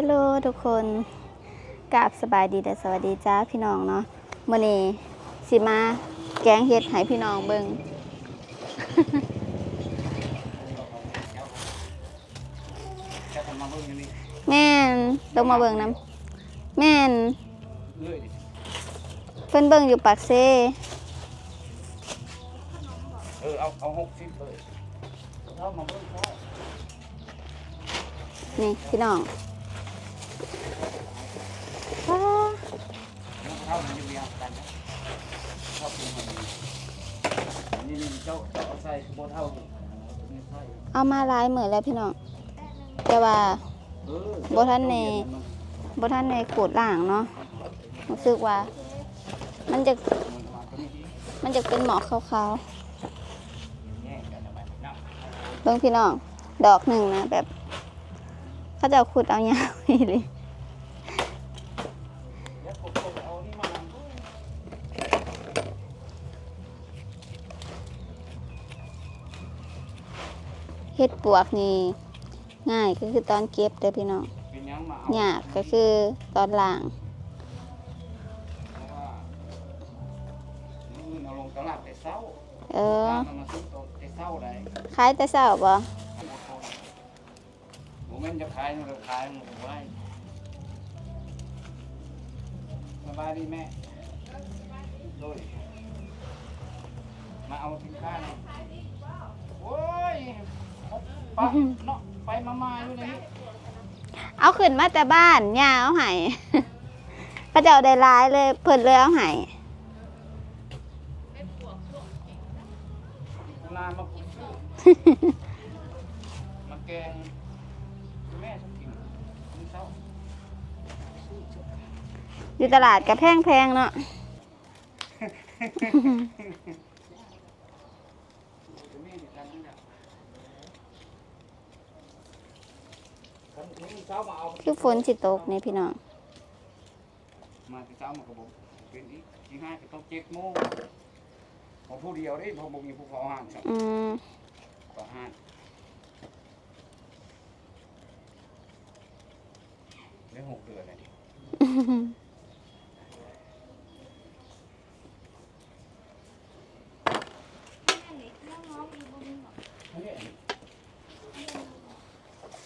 ฮลโหลทุกคนกราบสบายดีและสวัสดีจ้าพี่น้องเนาะมื่อนี้สิมาแกงเห็ดให้พี่น้องเบิงจะทำมาเบิ่งอย่างนี้แม่นลงมาเบิงน้ำแม่นเรื่อยดิเพิ่นเบิงอยู่ปากเซเออเอาเอาหกสิบเลยเอามาเบิ่งเขานี่พี่น้องว้า เท่ามันอยู่เรียงกันนะเท่าเป็นคนนี้นี่นี่เจ้าเจ้าเอาใส่คือบ่เท่านี่ใส่เอามาหลายมื้อแล้วพี่น้องแต่ว่า เออบ่ทันแน่ บ่ทันในขูดล่างเนาะรู้สึกว่า มันจะมันมาตัวนี้มันจะเป็นหมอกขาวแย่งกันทำไมนับๆเบิ่งพี่น้อง ดอกหนึ่งนะแบบ เขาจะเอาขุดเอายาวนี่เลย เดี๋ยวผมจะเอานี่มานั่งดู เฮ็ดปวกนี่ง่ายก็คือตอนเก็บเด้อพี่น้องเป็นหยังมาเอายากก็คือตอนล่าง เพราะว่ามื้อเอาลงตลาดแต่เช้าเออ ตามมาซื้อตัวแต่เช้าได้ขายแต่เช้าบ่ผมไม่จะขายเราขายมันไว้สบายดีแม่โดยมาเอาสินค้าหน่อยโอ้ย ปะเนาะไปมามาอยู่นี่เอาขึ้นมาแต่บ้านย่าเอาให้เขาจะเอาได้หลายเลยเพิ่นเลยเอาให้นานมาปลูกซื้อมาแกงแม่ชอบกินมื้อเช้าอยู่ตลาดกับแพงๆเนาะจะมีกันนี่นะคันมื้อ เช้ามาเอาคือฝนสิตกนี่พี่น้อง มาที่เช้ามากับผมเป็นอีกที่ห้าก็ต้องเจ็ดโมงพอผู้เดียวได้พอบ่มีผู้เขาห้างครับอืมก็ห้างได้หกเดือนเลยอันนี้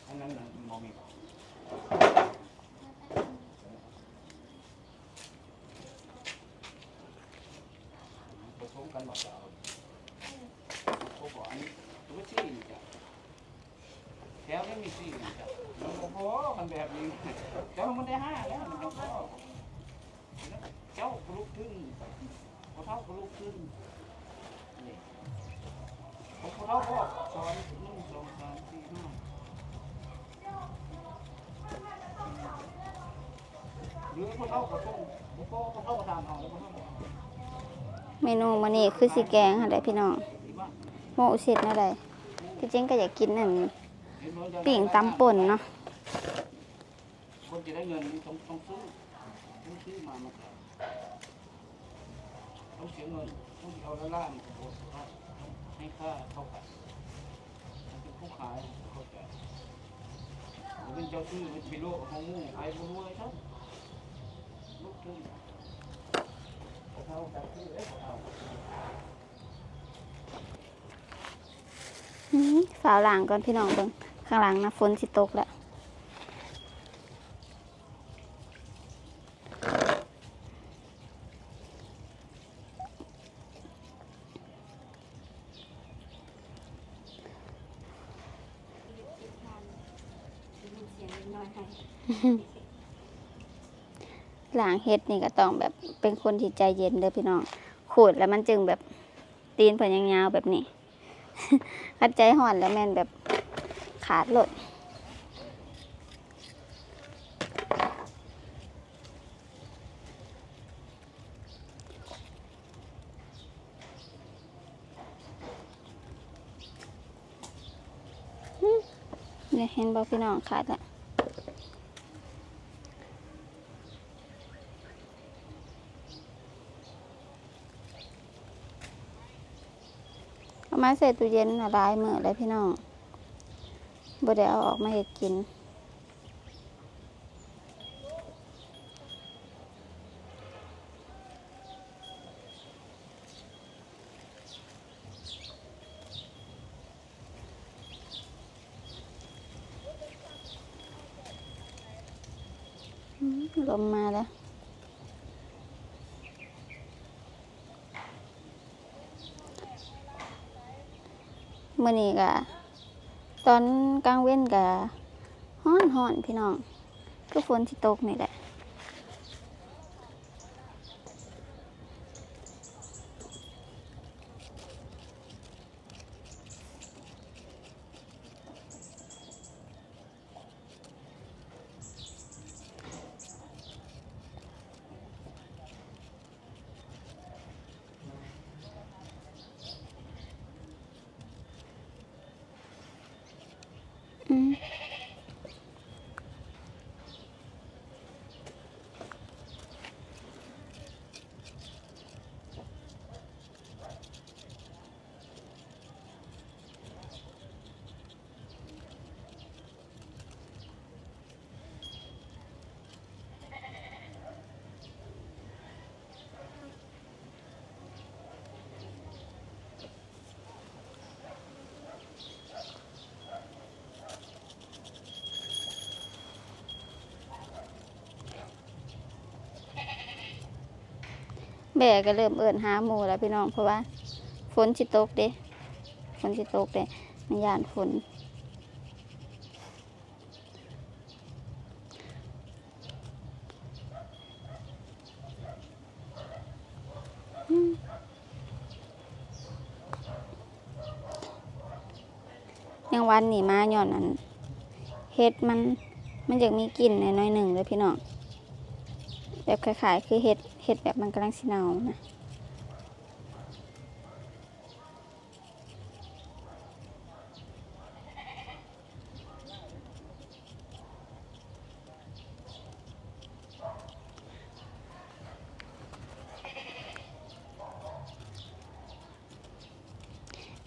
อันนั้นน่ะบ่มีันหมดแล้วเขาบอกอันนี้ตัวชี้นี่จ้ะแถวนี้มีสี่นี่จ้ะมันบ่พอกันแบบนี้เจ้ามันได้ห้าแล้วนต้องพอเจ้าก็ลุกขึ้นพอเท่าก็ลุกขึ้นนี่พอเท่าก็สอนหนึ่งสองสามสี่ห้าหรือพอเท่าก็ต้องพอเท่าก็ตามเอาแล้วพอเท่า เมนูมื้อนี้คือสิแกงหั่นแหละพี่น้องโมอุเสร็จนั่นแหละที่จริงก็อยากกินนั่นปิ่งตำป่นเนาะคนจะได้เงินต้องต้องซื้อต้องซื้อมามาต้องเสียเงินต้องเอาละล่ามให้ค่าเท่ากันเป็นผู้ขายเข้าใจเป็นเจ้าชื่อเป็นพิโลของมู่ขายผู้รวยครับลูกขึ้นเท่ากันชื่อเอ๊ะเท่า อื้อ ฝาวหลังก่อนพี่น้องเบิ่งข้างหลังนะฝนสิตกแล้ว หลังเฮ็ดนี่ก็ต้องแบบเป็นคนที่ใจเย็นเด้อพี่น้องขูดแล้วมันจึงแบบตีนเพิ่นยาวๆแบบนี้คัดใจห่อนแล้วแม่นแบบขาดหลดเนี่ยเห็นบอกพี่น้องขาดแล้วเอามา ใส่ตู้เย็นละหลายมื้อเลยพี่น้องบ่ได้เอาออกมาเฮ็ดกิน ลมมาแล้ว มื่อนี้กะตอนกลางเว้นกะฮ้อนฮ้อนพี่น้องก็ฝนที่ตกนี่แหละ แม่ก็เริ่มเอินหาหมูแล้วพี่น้องเพราะว่า ฝนสิตกเด้ฝนสิตกเด้มันยานฝนยังวันนี่มาย่อนอันเฮ็ดมันมันอยากมีกลิ่นหน้อยหนึ่งเลยพี่น้องแบบคล้ายๆ คือเห็ด เห็ดแบบมันกำลังสิเนานะ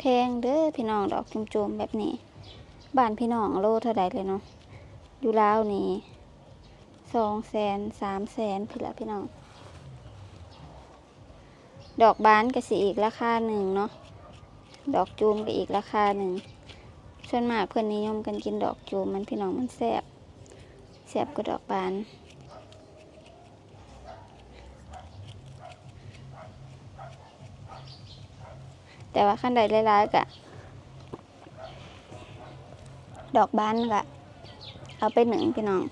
แพงเด้อพี่น้องดอกจุ่มๆแบบนี้ บ้านพี่น้องโลเท่าใดเลยเนาะอยู่ลาวนี่สองแสนสามแสนพี่ละพี่น้อง ดอกบานก็สิอีกราคาหนึ่งเนาะ ดอกจูมก็อีกราคาหนึ่งส่วนมากเพื่อนนิยมกันกินดอกจูมมันพี่น้องมันแซบแซบกว่าดอกบาน แต่ว่าขั้นใดหลายๆกะดอกบานกะเอาไปหนึ่งพี่น้อง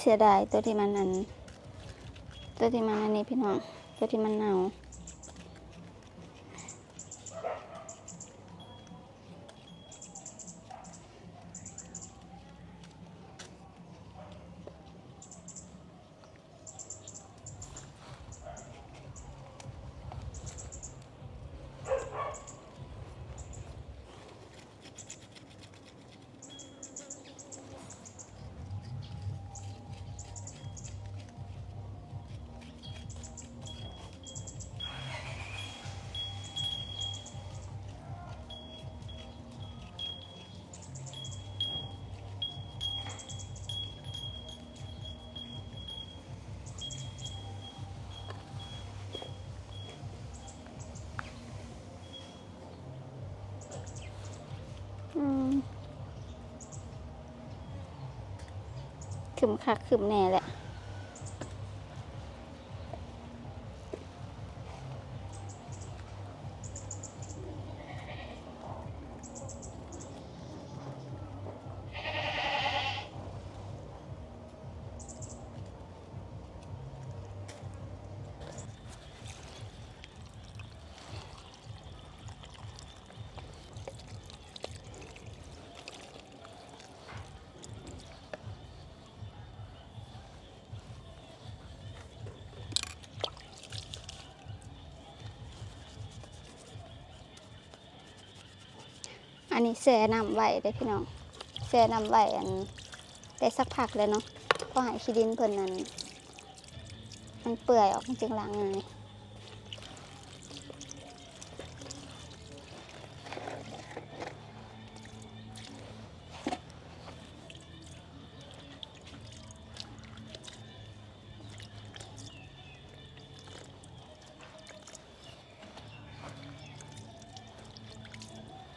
เสียดายตัวที่มันอันตัวที่มันอันนี้พี่น้องตัวที่มันเน่า ขึ้มคักขึ้มแน่แหละ นนี้แช่น้ำไว้ได้พี่น้องแช่น้ำไว้อันได้สักพักเลยเนาะพราะใหายขี้ดินเพิ่นนั้นมันเปื่อยออกจริงๆล้างง่าย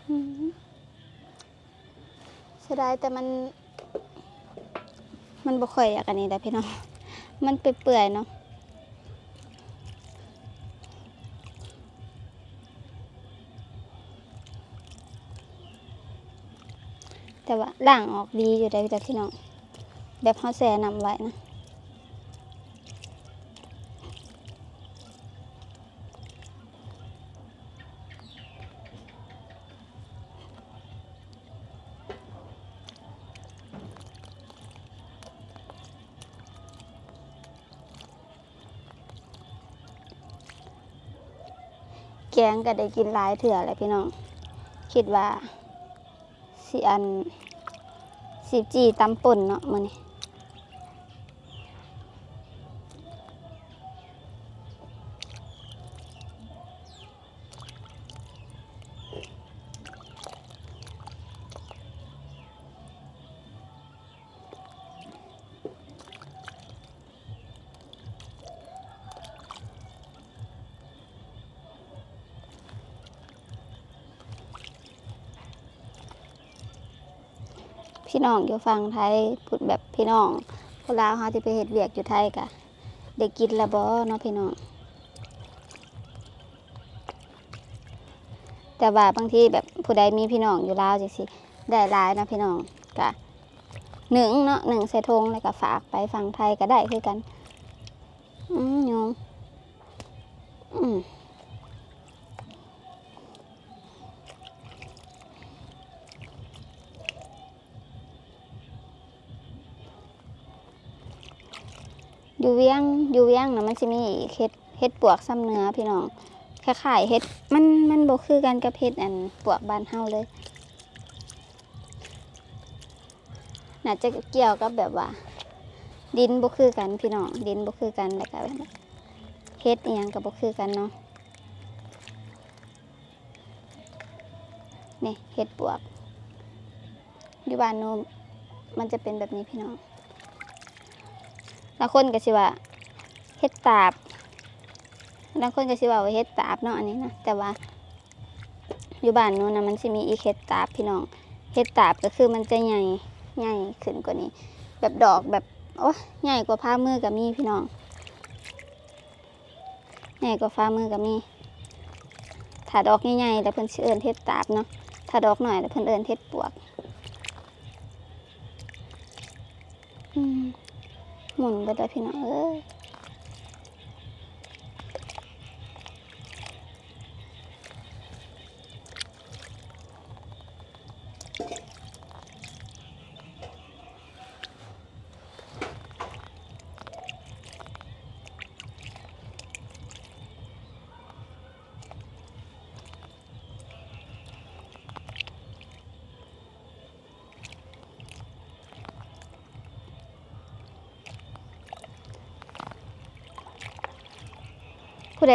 อืม เสียดายแต่มัน มันบ่ค่อยอยากอันนี้แหละพี่น้อง มันเปื่อยๆเนาะแต่ว่าล่างออกดีอยู่ได้แต่พี่น้องแบบเขาแส่นำไว้นะ แกงก็ได้กินหลายเถื่อแหละพี่น้อง คิดว่าสิอันสิบจีตำป่นเนาะมื้อนี้ พี่น้องอยู่ฝั่งไทยพูดแบบพี่น้องพวกลาวเฮาที่ไปเฮ็ดเวียกอยู่ไทยกะได้กินละบ่เนาะพี่น้อง แต่ว่าบางทีแบบผู้ใดมีพี่น้องอยู่ลาวจังซี่ได้หลายนะพี่น้องกะหนึ่งเนาะหนึ่งใส่ธงแล้วก็ฝากไปฝั่งไทยก็ได้คือกัน อืมโยงอืม อยู่เวียงอยู่เวียงนะมันจะมีเฮ็ดเฮ็ดปวกซ้ำเนื้อพี่น้องคล้ายๆเฮ็ดมันมันบ่คือกันกับเฮ็ดอันปวกบ้านเฮาเลยน่าจะเกี่ยวกับแบบว่า ดินบ่คือกันพี่น้องดินบ่คือกันแล้วก็แบบเฮ็ดอีหยังก็บ่คือกันเนาะนี่เฮ็ดปวกอยู่บ้านโนมมันจะเป็นแบบนี้พี่น้องางคนก็สิว่าเฮ็ดตาบบางคนก็สิว่าว่าเฮ็ดตาบเนาะอันนี้นะแต่ว่า อยู่บ้านนู้นนะมันสิมีอีเฮ็ดตาบพี่น้องเฮ็ดตาบก็คือมันจะใหญ่ใหญ่ขึ้นกว่านี้ แบบดอกแบบโอ้ใหญ่กว่าผ้ามือก็มีพี่น้องใหญ่กว่าฟ้ามือก็มีถ้าดอกใหญ่ๆแล้วเพิ่นสิเอิ้นเฮ็ดตาบเนาะถ้าดอกหน่อยแล้วเพิ่นเอิ้นเฮ็ดปวกอืม หมุนไปเลยพี่น้องเอ้ย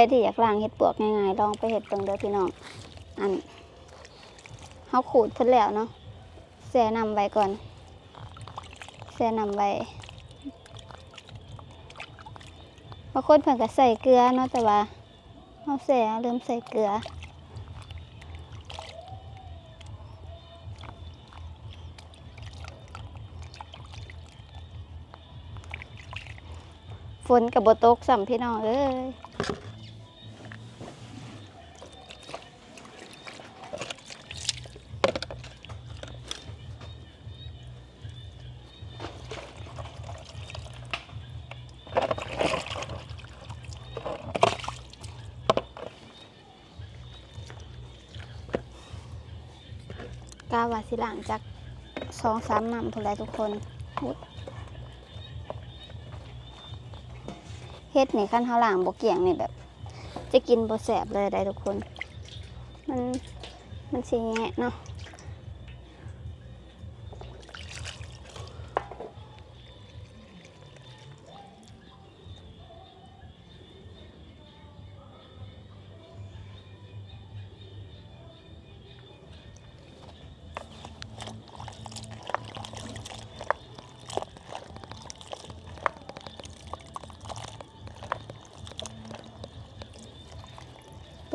ดที่อยากล้างเห็ดปวกง่ายๆลองไปเห็ดเบิ่งเด้อพี่น้องอันเฮาขูดเพิ่นแล้วเนาะแช่น้ำไว้ก่อนแช่น้ำไว้บางคนเพิ่นก็ใส่เกลือเนาะแต่ว่าเฮาแช่ลืมใส่เกลือฝนกับบตกสัมพี่น้องเอ้ย สิหลังจากสองสามนำทุกไรทุกคนเฮ็ดนี่ขั้นเท้าหลังบกเกี่ยงนี่แบบ จะกินบแสบเลยได้ทุกคน มันมันสีแงะเนาะ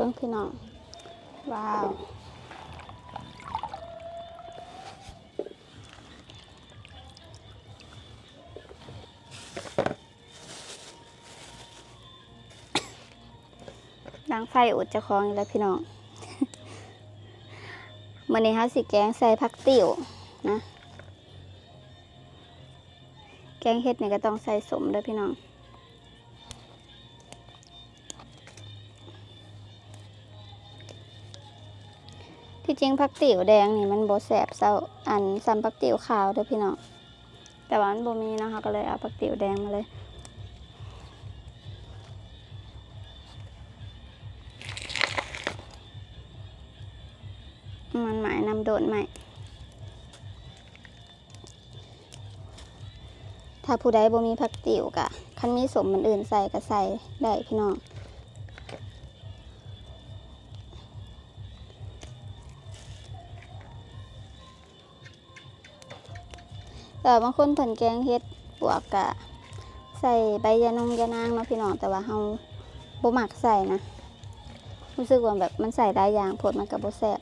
บิ่งพี่น้อง ว้าวดังไฟอุดจะคลองอีกแล้วพี่น้องมื่อนี้เขาสิแกงใส่ผักติ๋วนะ แกงเห็ดนี่ก็ต้องใส่สมเด้วยพี่น้อง ที่จริงผักติ๋วแดงนี่มันโบแสบเศร้าอันซ้ำผักติ๋วขาวเด้อพี่น้องแต่ว่ามันโบมีนะคะก็เลยเอาผักติ๋วแดงมาเลยมันหมายนำโดนใหม่ ถ้าผู้ใดบ่มีผักติ๋วกะ คันมีสมมันอื่นใส่ก็ใส่ได้พี่น้อง แต่บางคนเพิ่นแกงเฮ็ดปวกกะใส่ใบยะนงยะนางเนาะพี่น้องแต่ว่าเฮาบ่มักใส่นะรู้สึกว่าแบบมันใส่ได้อย่างโพดมันก็บ่แซ่บ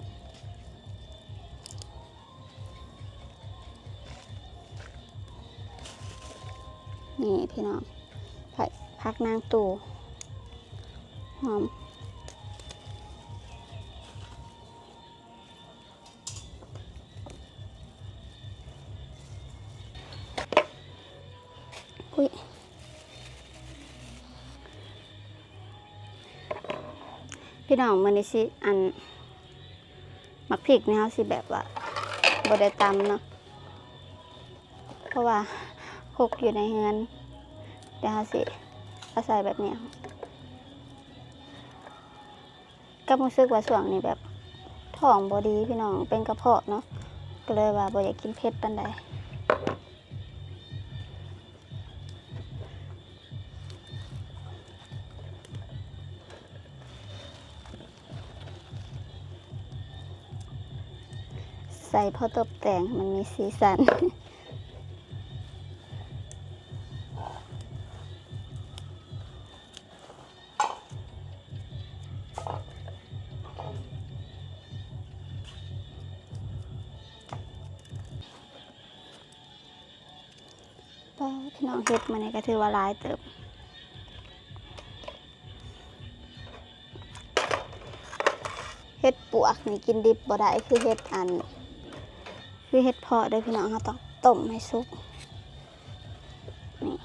นี่พี่น้องพักนางตู่หอม พี่น้องมันนี่สิอันมักพริกนี่เขาสิแบบว่าบได้ตำเนาะเพราะว่าคกอยู่ในเฮือนเดี๋ยวเราสิเอาใส่แบบเนี้ยก็รู้สึกว่าส่วงนี้แบบท้องบอดีพี่น้องเป็นกระเพาะเนาะก็เลยว่าบ่อยากกินเผ็ดปานใด ใส่พอตบแต่งมันมีสีสันป้าพี่น้องเฮ็ดมาเนี่ก็ถือว่าหลายเติบเฮ็ดปวกนี่กินดิบบ่ได้คือเฮ็ดอัน คือเฮ็ดเพาะเด้อพี่น้องเราต้องต้มให้สุกนี่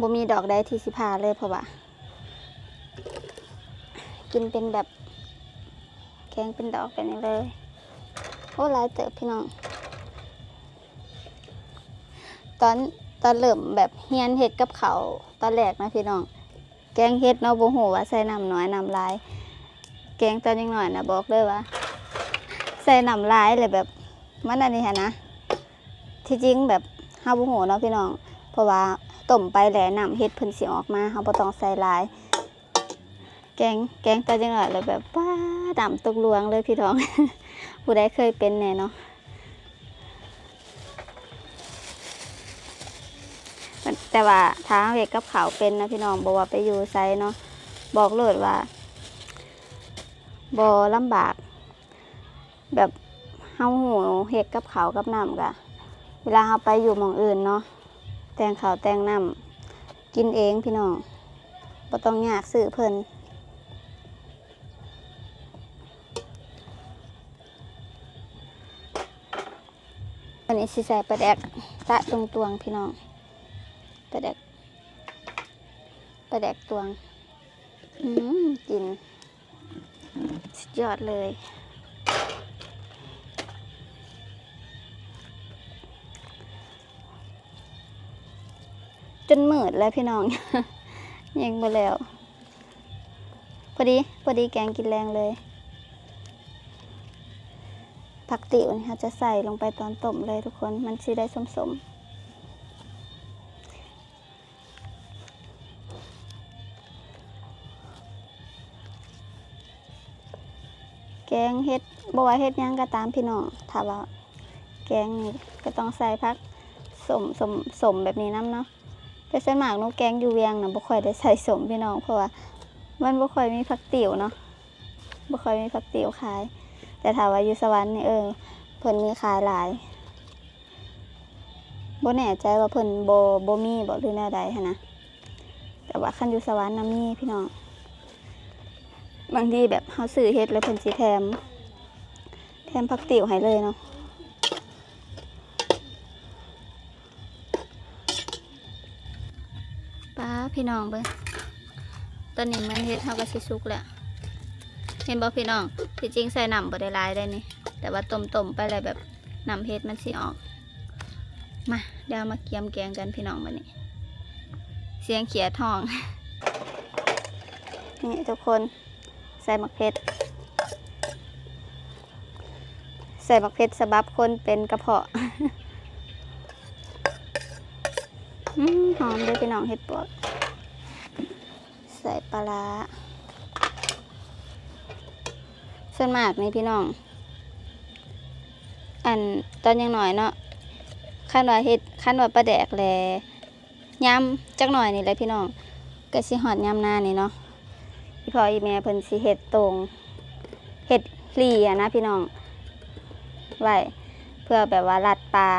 บ่มีดอกใดที่สิพาเลยเพราะว่ากินเป็นแบบแกงเป็นดอกไปนี่เลยโอ้หลายเติบพี่น้อง ตอนตอนเริ่มแบบเฮียนเห็ดกับเขาตอนแรกนะพี่น้อง แกงเห็ดเนาะบ่ฮู้ว่าใส่น้ำน้อยน้ำลาย แกงตอนยังหน้อยนะบอกเลยว่าใส่น้ำลายเลยแบบ มันอันนี้ฮะนะที่จริงแบบเฮาบ่ฮู้เนาะพี่น้อง เพราะว่าต้มไปแหล้น้ำเห็ดเพิ่นสิออกมาเฮาบ่ต้องใส่หลาย แกงแกงตอนยังน้อยเลยแบบป้าดำตกลวงเลยพี่น้อง ผู้ใดเคยเป็นแน่เนาะแต่ว่าทางเห็ดกับเขาวเป็นนะพี่น้องบอกว่าไปอยู่ไซเนาะบอกเลยว่าบอลำบากแบบ เฮาหูเห็ดกับเขากับน้ำกะเวลาเฮาไปอยู่หมองอื่นเนาะแต่งเขาวแต่งน้ำกินเองพี่น้องบ่ต้องยากซื้อเพิ่นอันนี้สิใส่ปลาแดกตะตรงตวงพี่น้องปลาแดกปลาแดกตวง อืมกินสุดยอดเลย จนมืดแล้วพี่น้องยังไปแล้ว พอดี พอดีแกงกินแรงเลยผักติ๋วนี่ค่ะจะใส่ลงไปตอนต้มเลยทุกคนมันสิได้สมๆแกงเฮ็ดบวเฮ็ดยังก็ตามพี่น้องถ้าว่าแกงนี่ก็ต้องใส่ผักสมสมสมแบบนี้น้ำเนาะ แต่ส่วนมากนูแกงอยู่เวียงนะบ่ค่อยได้ใส่สมพี่น้องเพราะว่ามันบ่ค่อยมีผักติ๋วเนาะบ่ค่อยมีผักติ๋วขาย แต่ถ้าว่าอยู่สวรรค์นี่เออเพิ่นมีขายหลายบ่แน่ใจว่าเพิ่นบ่บ่มีบ่หรือแนวใดหันนะแต่ว่าคันอยู่สวรรค์น่ะมีพี่น้องบางทีแบบเฮาซื้อเฮ็ดแล้วเพิ่นสิแถมแถมผักติ๋วให้เลยเนาะป้า พี่น้องเบิ่งตอนนี้มันเฮ็ดเฮาก็สิสุกแล้วเห็นบ่พี่น้องที่จริงใส่น้ำบ่ได้ลายได้นี่ แต่ว่าต้มๆไปแล้วแบบน้ำเฮ็ดมันสิออก มาเดี๋ยวมาเกียมแกงกันพี่น้องบัดนี้ เสียงเขียดห้อง นี่ทุกคนใส่มักเพชรใส่มักเพชรสำหรับคนเป็นกระเพาะหอมเลยพี่น้องเห็ดปวก ใส่ปลาร้าส่วนมากนี่พี่น้อง อันตอนยังหน่อยเนาะขั้นว่าเฮ็ดขั้นว่าปลาแดกแลยำจักหน่อยนี่แหละพี่น้องก็สิหอดยำหน้านี่เนาะพี่พ่ออีแม่เพิ่นสิเฮ็ดตรงเฮ็ดหลีอะนะพี่น้องไว้เพื่อแบบว่าลัดปลา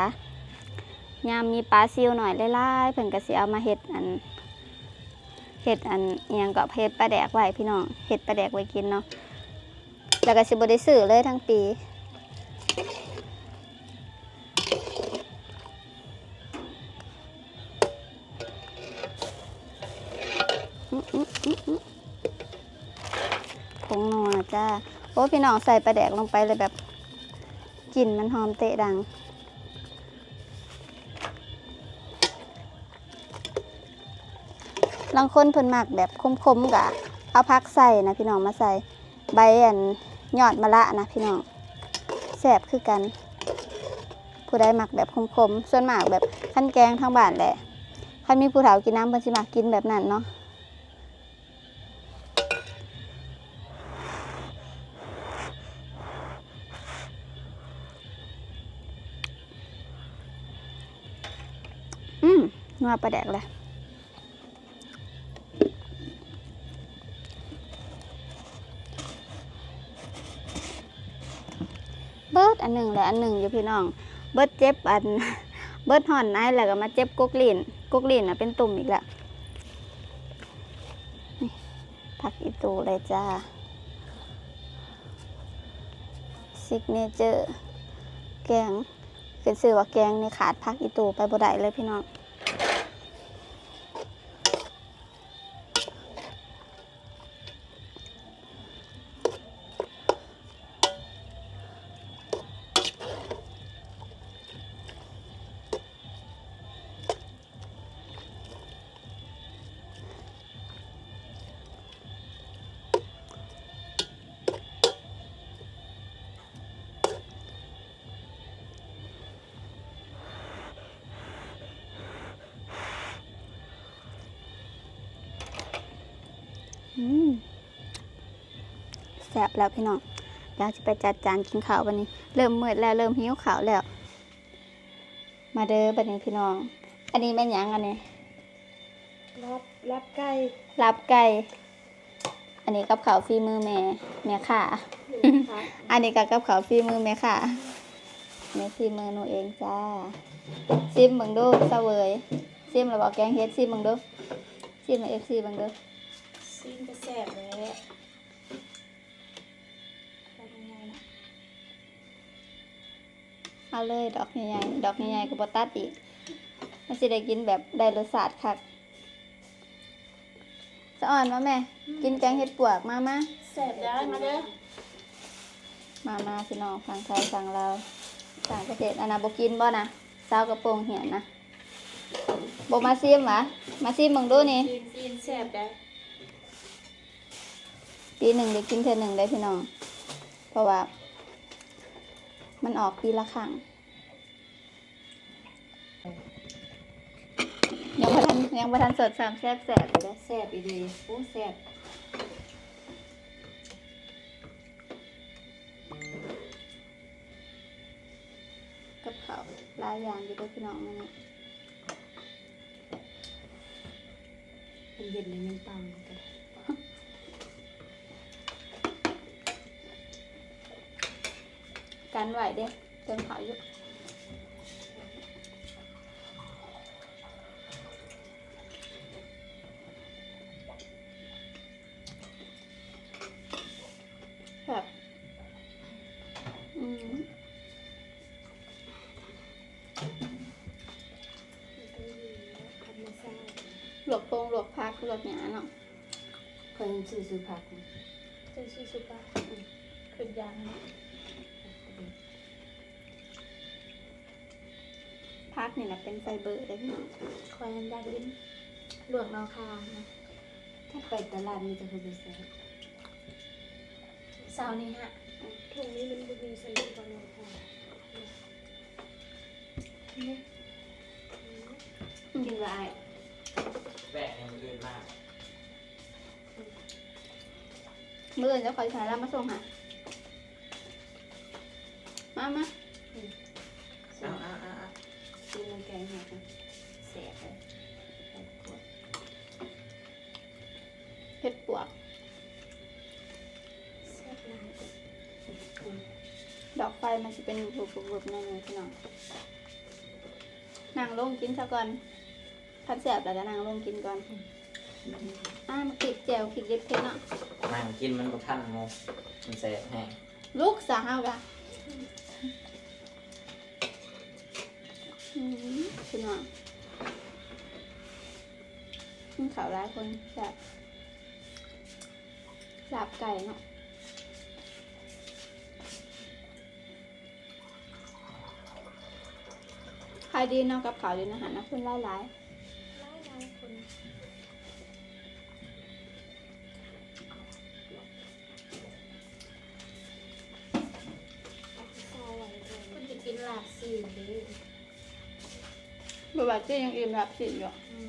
ยามมีปลาซิวหน่อยหลายๆเพิ่นก็สิเอามาเฮ็ดอัน เฮ็ดอันเอิหยังก็เฮ็ดปลาแดกไว้พี่น้องเฮ็ดปลาแดกไว้กินเนาะแล้วก็สิบได้ซื้อเลยทั้งปีผงนัวจ้า โอ้พี่น้องใส่ปลาแดกลงไปเลยแบบกลิ่นมันหอมเตะดัง ลังคนเพิ่นมักแบบคมๆกะเอาพักใส่นะพี่น้องมาใส่ใบอันยอดมะละนะพี่น้องแสบคือกัน ผู้ใดหมักแบบคมๆส่วนมากแบบขั้นแกงทางบ้านแหละคันมีผู้เฒ่ากินน้ำเพิ่นสิมักกินแบบนั้นเนาะอืมนัวปลาแดกเลย นหนึ่งและอันหนึ่งอยู่พี่น้อง เบิดเจ็บอัน เบิดห่อนไอ้แล้วก็มาเจ็บกุกลินกุกลินอะเป็นตุ่มอีกแล้วพักอีตูเลยจ้าซิกเนเจอร์แกงเป็นสื่อว่าแกงในขาดผักอีตูไปบ่ได้เลยพี่น้อง แซ่บแล้วพี่น้องเดี๋ยวจะไปจัดจานกินข้าววันนี้ เริ่มมืดแล้วเริ่มหิวข้าวแล้ว มาเด้อบัดนี้พี่น้อง อันนี้เป็นหยังอันนี้รับรับไก่รับไก่อันนี้กับข้าวฝีมือแม่แม่ค่ะครับอันนี้กับกับข้าวฝีมือแม่ค่ะแม่ฝีมือหนูเองจ้าซิมเบิ่งดูเสวยซิมแล้วบอกแกงเฮ็ดซิมเบิ่งดูซิมให้ FC เบิ่งดู ซีนจะแสบเลยทำยังไงนะเอาเลยดอกใหญ่ๆดอกใหญ่ๆก็บ่ตัดอีกมันสิได้กินแบบได้รสชาติคักสะอ่อนมาแม่ กินแกงเห็ดปวกมามาแสบได้มาเด้อมามาพี่น้องฟังไทยฟังเราวต่างประเทศอันนะบ่กินบ่นะสาวกระโปรงเหียนนะบ่มาซิมหวะมาซิมมึงดูนี่ซีนซีนแสบได้ ปีหนึ่งได้กินเทื่อหนึ่งได้พี่น้อง เพราะว่า มันออกปีละครั้งยังบ่ทันยังบ่ทันสดสามแซ่บแซ่บเลยเด้อแสบอีดีโอ้แสบกับข้าวหลายอย่างอยู่เด้วยพี่น้องมื้อนี้เป็นเย็นเลยยังปังกัน กันไหวเด้เติมขาวอยู่แบบอืมหลวกโปงหลวกพักหลวกหยาเนาะเคยซื้อซื้อผักเป็นชีสุปะขึ้นยางนะ พักนี่นะเป็นไฟเบอร์ได้พี่น้องคอยยันยากินหลวงนอคานะถ้าไปตลาดมีแต่คนไปซื้อเสาร์นี้ฮะถุงนี้มันจะมีสลิปก่อนนะค่ะกินว่าไอ้แบกยังอื่นมากเมื่อจะคอยใช้แล้วมาส่งหามามาเอา มันจะเป็นบุบบุบๆๆนั่นเองพี่น้องนั่งลงกินซะก่อนพัดแสบแล้วก็นั่งลงกินก่อนอ่ามาติดแจวขิดเย็บเพชรเนาะนั่งกินมันก็ทันโมมันแสบแห้งลูกสาวกะอืมพี่น้องกินข้าวหลายคนแซ่บลาบไก่เนาะายดีเนาะกับข้าวดีนะหารนะคนหลายหลายหลายหลายคนเอาไปซอยไว้ก่อนคุณจะกินลาบสี่หรือๆบ่ว่าจะยังอิ่มรับสิอยู่ อืม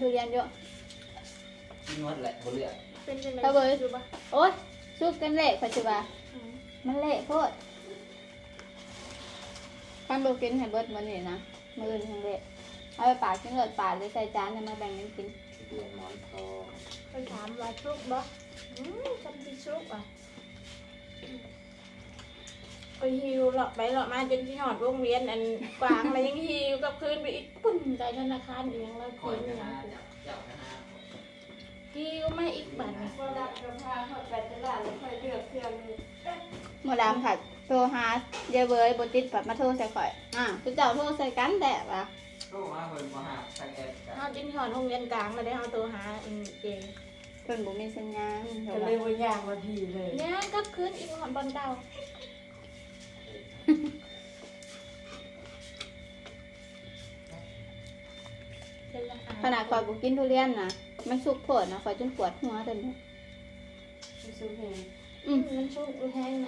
ทุเรียนเยอะ กินหมดแหละบ่เหลือเป็นจังไงเอาเว้ยดูปะโอ๊ยซุกกันเละปัจจุบันอืมมันเละโพดคันโบกินให้เบิดมันนี่นะมืออื่นทั้งเละเอาไปป่ากินเลือดป่าหรือใส่จานจะมาแบ่งกันกินเดือนหมอนทองไปถามว่าชุกบ่อืมจำที่ชุกอะ ไปฮิวหลอกไปหลอกมาจนที่หอดวงเวียนอันกวางอะไรยังฮิวกับคืนไปอีกปุ่นใจธนาคารอีกยังเราคอยกินกันอย่างนะเจ้ากันนะฮิวมาอีกบัดนี้พอดักกระพาหอดไปตลาดแล้วค่อยเลือกเครื่องหมดดามผัดโทรหาเยาเบยบติดผัดมาโทรใส่ข่อยอะคือเจ้าโทรใส่กันแต่ว่ะโตมาเพิ่นบ่หาทางแอปกันเฮาจนที่หอดวงเวียนกลางแล้วได้เฮาตัวหาอันเจเพิ่นบ่มีสัญญาณก็เลยว่าย่างมาทีเลยเนี่ยกลับคืนอีกหอนบอลเก่าเดี๋ยวจะหา ขนาดข่อยบ่กินทุเรียนนะมันสุกโผดนะข่อยจนปวดหัวตอนนี้ซื้อเพลงอืม มันชุกแห้งนะ